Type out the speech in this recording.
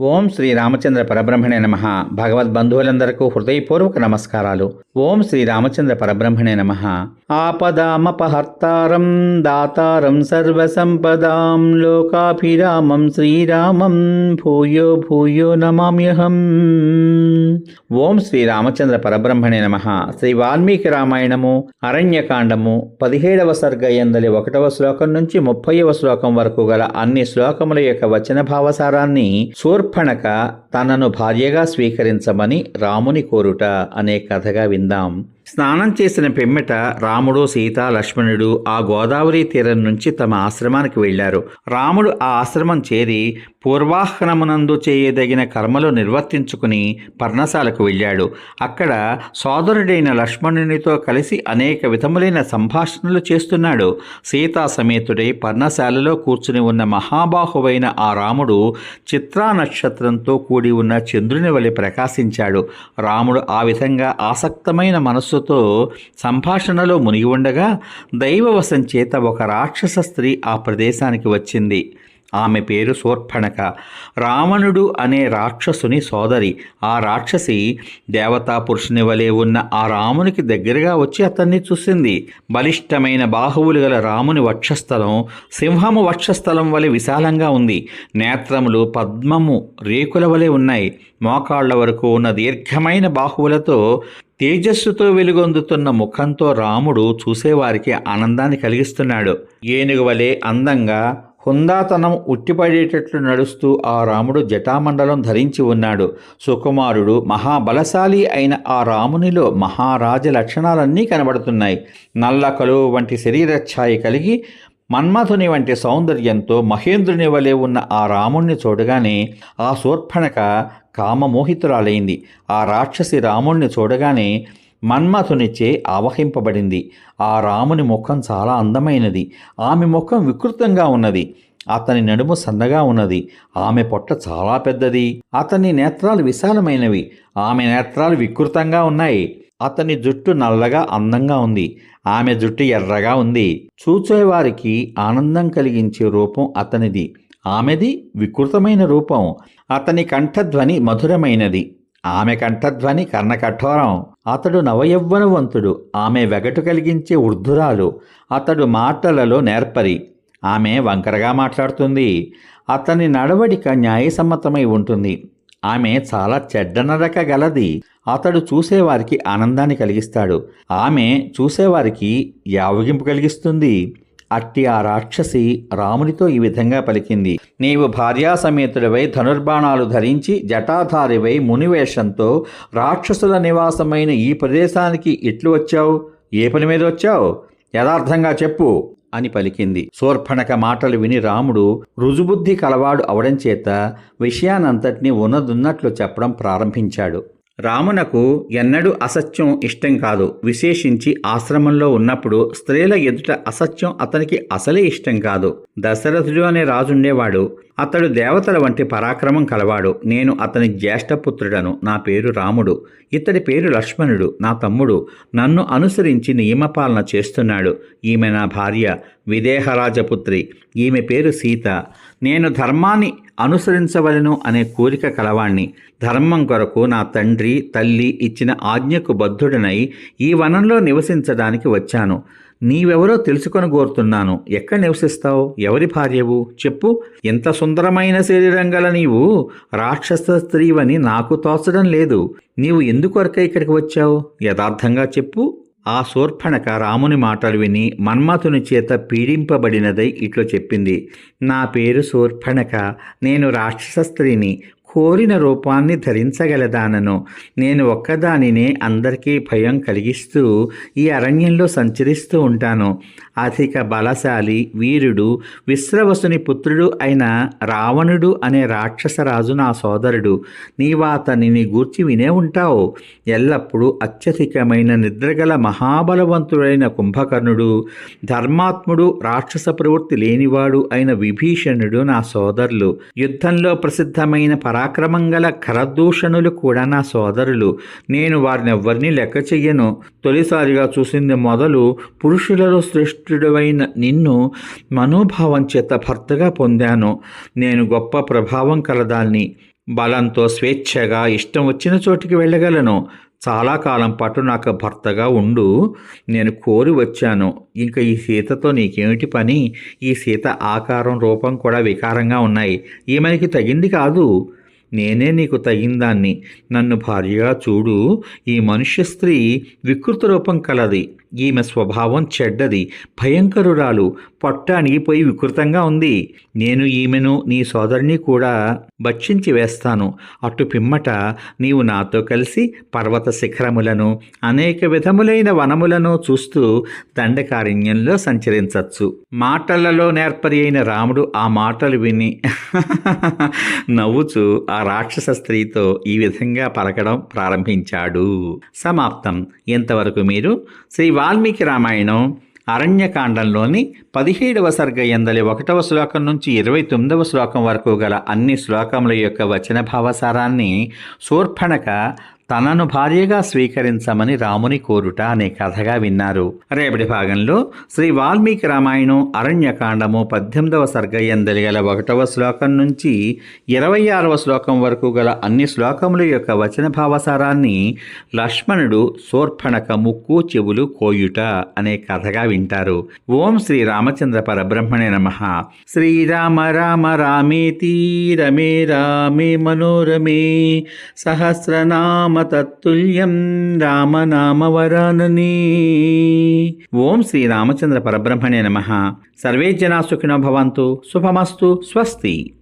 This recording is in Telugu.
ఓం శ్రీ రామచంద్ర పరబ్రహ్మణే నమ. భగవద్బంధువులందరకు హృదయపూర్వక నమస్కారాలు. ఓం శ్రీ రామచంద్ర పరబ్రహ్మణే నమ. ఆపదామపహర్తారం దాతారం సర్వసంపదాం లోకాభిరామం శ్రీరామం భూయో భూయో నమామ్యహం. ఓం శ్రీ రామచంద్ర పరబ్రహ్మణే నమ. శ్రీ వాల్మీకి రామాయణము అరణ్యకాండము పదిహేడవ సర్గ ఎందలి ఒకటవ శ్లోకం నుంచి ముప్పైవ శ్లోకం వరకు గల అన్ని శ్లోకముల యొక్క వచన భావసారాన్ని శూర్పణక తనను భార్యగా స్వీకరించమని రాముని కోరుట అనే కథగా విందాం. స్నానం చేసిన పిమ్మెట రాముడు సీత లక్ష్మణుడు ఆ గోదావరి తీరం నుంచి తమ ఆశ్రమానికి వెళ్ళారు. రాముడు ఆ ఆశ్రమం చేరి పూర్వాహ్నమునందు చేయదగిన కర్మలు నిర్వర్తించుకుని పర్ణశాలకు వెళ్ళాడు. అక్కడ సోదరుడైన లక్ష్మణునితో కలిసి అనేక విధములైన సంభాషణలు చేస్తున్నాడు. సీతా సమేతుడై పర్ణశాలలో కూర్చుని ఉన్న మహాబాహువైన ఆ రాముడు చిత్రా నక్షత్రంతో కూడి ఉన్న చంద్రుని వలె ప్రకాశించాడు. రాముడు ఆ విధంగా ఆసక్తమైన మనస్సుతో సంభాషణలో మునిగి ఉండగా దైవవశం చేత ఒక రాక్షస స్త్రీ ఆ ప్రదేశానికి వచ్చింది. ఆమె పేరు శూర్పణక. రావణుడు అనే రాక్షసుని సోదరి. ఆ రాక్షసి దేవతా పురుషుని వలె ఉన్న ఆ రామునికి దగ్గరగా వచ్చి అతన్ని చూసింది. బలిష్టమైన బాహువులు గల రాముని వక్షస్థలం సింహము వక్షస్థలం వలె విశాలంగా ఉంది. నేత్రములు పద్మము రేకుల వలె ఉన్నాయి. మోకాళ్ళ వరకు ఉన్న దీర్ఘమైన బాహువులతో తేజస్సుతో వెలుగొందుతున్న ముఖంతో రాముడు చూసేవారికి ఆనందాన్ని కలిగిస్తున్నాడు. ఏనుగు వలె అందంగా హుందాతనం ఉట్టిపడేటట్లు నడుస్తూ ఆ రాముడు జటామండలం ధరించి ఉన్నాడు. సుకుమారుడు మహాబలశాలి అయిన ఆ రామునిలో మహారాజ లక్షణాలన్నీ కనబడుతున్నాయి. నల్ల కలువ వంటి శరీరఛాయి కలిగి మన్మథుని వంటి సౌందర్యంతో మహేంద్రుని వలె ఉన్న ఆ రాముణ్ణి చూడగానే ఆ శూర్పణక కామమోహితురాలైంది. ఆ రాక్షసి రాముణ్ణి చూడగానే మన్మథునిచే ఆవహింపబడింది. ఆ రాముని ముఖం చాలా అందమైనది. ఆమె ముఖం వికృతంగా ఉన్నది. అతని నడుము సన్నగా ఉన్నది. ఆమె పొట్ట చాలా పెద్దది. అతని నేత్రాలు విశాలమైనవి. ఆమె నేత్రాలు వికృతంగా ఉన్నాయి. అతని జుట్టు నల్లగా అందంగా ఉంది. ఆమె జుట్టు ఎర్రగా ఉంది. చూచేవారికి ఆనందం కలిగించే రూపం అతనిది. ఆమెది వికృతమైన రూపం. అతని కంఠధ్వని మధురమైనది. ఆమె కంఠధ్వని కర్ణకఠోరం. అతడు నవయవ్వనవంతుడు. ఆమె వెగటు కలిగించే వృద్ధురాలు అతడు మాటలలో నేర్పరి. ఆమె వంకరగా మాట్లాడుతుంది. అతని నడవడిక న్యాయసమ్మతమై ఉంటుంది. ఆమె చాలా చెడ్డనరక గలది. అతడు చూసేవారికి ఆనందాన్ని కలిగిస్తాడు. ఆమె చూసేవారికి యావగింపు కలిగిస్తుంది. అట్టి ఆ రాక్షసి రామునితో ఈ విధంగా పలికింది. నీవు భార్యాసమేతుడివై ధనుర్బాణాలు ధరించి జటాధారివై మునివేషంతో రాక్షసుల నివాసమైన ఈ ప్రదేశానికి ఇట్లు వచ్చావు? ఏ పని మీద వచ్చావు? యథార్థంగా చెప్పు. అని పలికింది. శూర్పణక మాటలు విని రాముడు రుజుబుద్ధి కలవాడు అవడం చేత విషయానంతటినీ ఉన్నదున్నట్లు చెప్పడం ప్రారంభించాడు. రామునకు ఎన్నడూ అసత్యం ఇష్టం కాదు. విశేషించి ఆశ్రమంలో ఉన్నప్పుడు స్త్రీల ఎదుట అసత్యం అతనికి అసలే ఇష్టం కాదు. దశరథుడు అనే రాజుండేవాడు అతడు దేవతల వంటి పరాక్రమం కలవాడు. నేను అతని జ్యేష్ఠపుత్రుడను నా పేరు రాముడు. ఇతడి పేరు లక్ష్మణుడు. నా తమ్ముడు. నన్ను అనుసరించి నియమపాలన చేస్తున్నాడు. ఈమె నా భార్య. విదేహరాజపుత్రి ఈమె పేరు సీత. నేను ధర్మాన్ని అనుసరించవలను అనే కోరిక కలవాణ్ణి. ధర్మం కొరకు నా తండ్రి తల్లి ఇచ్చిన ఆజ్ఞకు బద్ధుడనై ఈ వనంలో నివసించడానికి వచ్చాను. నీవెవరో తెలుసుకొని కోరుతున్నాను. ఎక్కడ నివసిస్తావు? ఎవరి భార్యవు? చెప్పు. ఎంత సుందరమైన శరీరం గల నీవు? రాక్షస స్త్రీవని నాకు తోచడం లేదు. నీవు ఎందుకొరక ఇక్కడికి వచ్చావు? యథార్థంగా చెప్పు. ఆ శూర్పణక రాముని మాటలు విని మన్మథుని చేత పీడింపబడినదై ఇట్లు చెప్పింది. నా పేరు శూర్పణక నేను రాక్షస స్త్రీని కోరిన రూపాన్ని ధరించగలదానను. నేను ఒక్కదానినే అందరికీ భయం కలిగిస్తూ ఈ అరణ్యంలో సంచరిస్తూ ఉంటాను. అధిక బలశాలి వీరుడు విశ్రవసుని పుత్రుడు అయిన రావణుడు అనే రాక్షసరాజు నా సోదరుడు. నీవాతనిని గూర్చి వినే ఉంటావు. ఎల్లప్పుడూ అత్యధికమైన నిద్రగల మహాబలవంతుడైన కుంభకర్ణుడు ధర్మాత్ముడు రాక్షస ప్రవృత్తి లేనివాడు అయిన విభీషణుడు నా సోదరులు. యుద్ధంలో ప్రసిద్ధమైన పర పరాక్రమం గల ఖరదూషణులు కూడా నా సోదరులు. నేను వారిని ఎవ్వరినీ లెక్క చెయ్యను. తొలిసారిగా చూసింది మొదలు పురుషులలో శ్రేష్ఠుడవైన నిన్ను మనోభావం చేత భర్తగా పొందాను. నేను గొప్ప ప్రభావం కలదాన్ని బలంతో స్వేచ్ఛగా ఇష్టం వచ్చిన చోటికి వెళ్ళగలను. చాలా కాలం పాటు నాకు భర్తగా ఉండు. నేను కోరి వచ్చాను. ఇంకా ఈ సీతతో నీకేమిటి పని? ఈ సీత ఆకారం రూపం కూడా వికారంగా ఉన్నాయి. ఈమెకి తగింది కాదు. నేనే నీకు తగిందాన్ని నన్ను భార్యగా చూడు. ఈ మనుష్య స్త్రీ వికృత రూపం కలది. ఈమె స్వభావం చెడ్డది. భయంకరురాలు. పొట్ట అణిగిపోయి వికృతంగా ఉంది. నేను ఈమెను నీ సోదరిని కూడా భక్షించి వేస్తాను. అటు పిమ్మట నీవు నాతో కలిసి పర్వత శిఖరములను అనేక విధములైన వనములను చూస్తూ దండకారణ్యంలో సంచరించవచ్చు మాటలలో నేర్పరి అయిన రాముడు ఆ మాటలు విని నవ్వుచూ ఆ రాక్షస స్త్రీతో ఈ విధంగా పలకడం ప్రారంభించాడు. సమాప్తం. ఇంతవరకు మీరు శ్రీ వాల్మీకి రామాయణం అరణ్యకాండంలోని పదిహేడవ సర్గ ఎందలి ఒకటవ శ్లోకం నుంచి ఇరవై తొమ్మిదవ శ్లోకం వరకు గల అన్ని శ్లోకముల యొక్క వచన భావసారాన్ని శూర్పణక తనను భార్యగా స్వీకరించమని రాముని కోరుట అనే కథగా విన్నారు. రేపటి భాగంలో శ్రీ వాల్మీకి రామాయణం అరణ్యకాండము పద్దెనిమిదవ సర్గయందలి గల ఒకటవ శ్లోకం నుంచి ఇరవై ఆరవ శ్లోకం వరకు గల అన్ని శ్లోకముల యొక్క వచన భావసారాన్ని లక్ష్మణుడు సోర్పణక ముక్కు చెవులు కోయుట అనే కథగా వింటారు. ఓం శ్రీ రామచంద్ర పరబ్రహ్మణే నమ. శ్రీరామ రామ రామేతి రమే రామే మనోరమే సహస్రనామ తత్తుల్యం రామనామవరానని. ఓం శ్రీ రామచంద్ర పరబ్రహ్మణే నమ. సర్వే జనా సుఖినో భవంతు. శుభమస్తు. స్వస్తి.